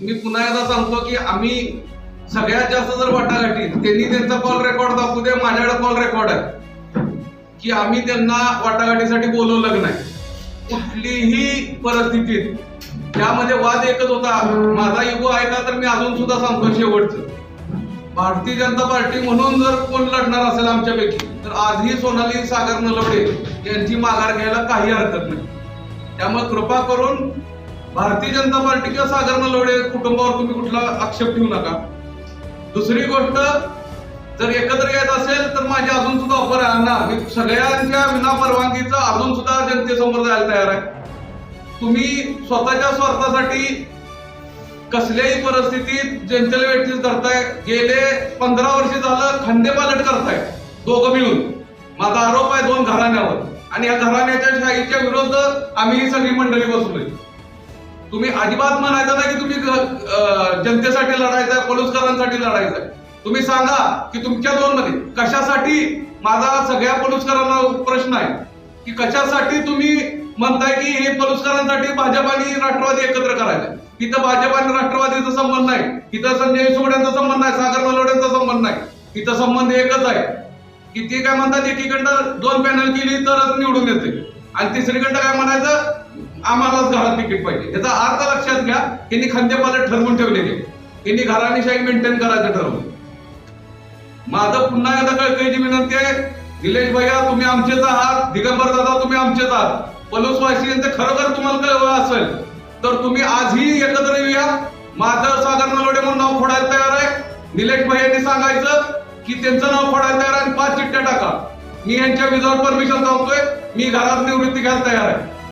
मी पुन्हा एकदा सांगतो की आम्ही सगळ्यात जास्त जर वाटाघाटी त्यांनी त्यांचा कॉल रेकॉर्ड दाखवू दे माझ्याकडे कॉल रेकॉर्ड आहे. की आम्ही त्यांना वाटाघाटीसाठी बोलवलं नाही. कुठलीही परिस्थितीत त्यामध्ये वाद एकच होता. माझा इगो आहे का तर मी अजून सुद्धा सांगतो शेवटचं. भारतीय जनता पार्टी म्हणून जर कोण लढणार असेल आमच्यापैकी तर आजही सोनाली सागर नलवडे यांची माघार घ्यायला काही हरकत नाही. त्यामुळे कृपा करून भारतीय जनता पार्टी किंवा सागर नलवडे कुटुंबावर तुम्ही कुठला आक्षेप ठेवू नका. दुसरी गोष्ट जर एकत्र येत असेल तर माझी अजून सुद्धा ऑफर आहे. ना मी सगळ्यांच्या विना परवानगीचं अजून सुद्धा जनतेसमोर जायला तयार आहे. तुम्ही स्वतःच्या स्वार्थासाठी कसल्याही परिस्थितीत जनतेला वेठीस धरताय. गेले पंधरा वर्ष झालं खंदेपालट करताय दोघं मिळून. माझा आरोप आहे दोन घराण्यावर. आणि या घराण्याच्या शाहीच्या विरोध आम्ही ही सगळी मंडळी बसलोय. तुम्ही अजिबात म्हणायचं नाही की तुम्ही जनतेसाठी लढायचंय पलुसकरांसाठी लढायचंय. तुम्ही सांगा की तुमच्या दोन मध्ये कशासाठी माझा सगळ्या पलुसकरांना प्रश्न आहे? की कशासाठी तुम्ही म्हणताय की हे पलुसकरांसाठी भाजप आणि राष्ट्रवादी एकत्र करायचं तिथं भाजप आणि राष्ट्रवादीचा संबंध नाही. तिथं संजय सोड्यांचा संबंध नाही सागर नलोड्यांचा संबंध नाही. तिथं संबंध एकच आहे. की ते काय म्हणतात एकीकडनं दोन पॅनल केली तरच निवडून येते. आणि तिसरीकडनं काय म्हणायचं? आम्हालाच घरात तिकीट पाहिजे. याचा अर्थ लक्षात घ्या त्यांनी खांदेपालट ठरवून ठेवलेले. त्यांनी घराणीशाही मेंटेन करायचं ठरवलं. माझं पुन्हा एकदा कळकळीची विनंती आहे. निलेश भैया तुम्ही आमचेच आहात. दिगंबर दादा तुम्ही आमचेच आहात. पलूसवासी यांचं खरोखर तुम्हाला कळवं असेल. तर तुम्ही आजही एकत्र येऊया. माझं सागर नलोडे म्हणून नाव फोडायला तयार आहे. निलेश भैयांनी सांगायचं की त्यांचं नाव फोडायला तयार आहे आणि पाच चिठ्ठ्या टाका. मी यांच्या विजावर परमिशन सांगतोय मी घरात निवृत्ती घ्यायला तयार आहे.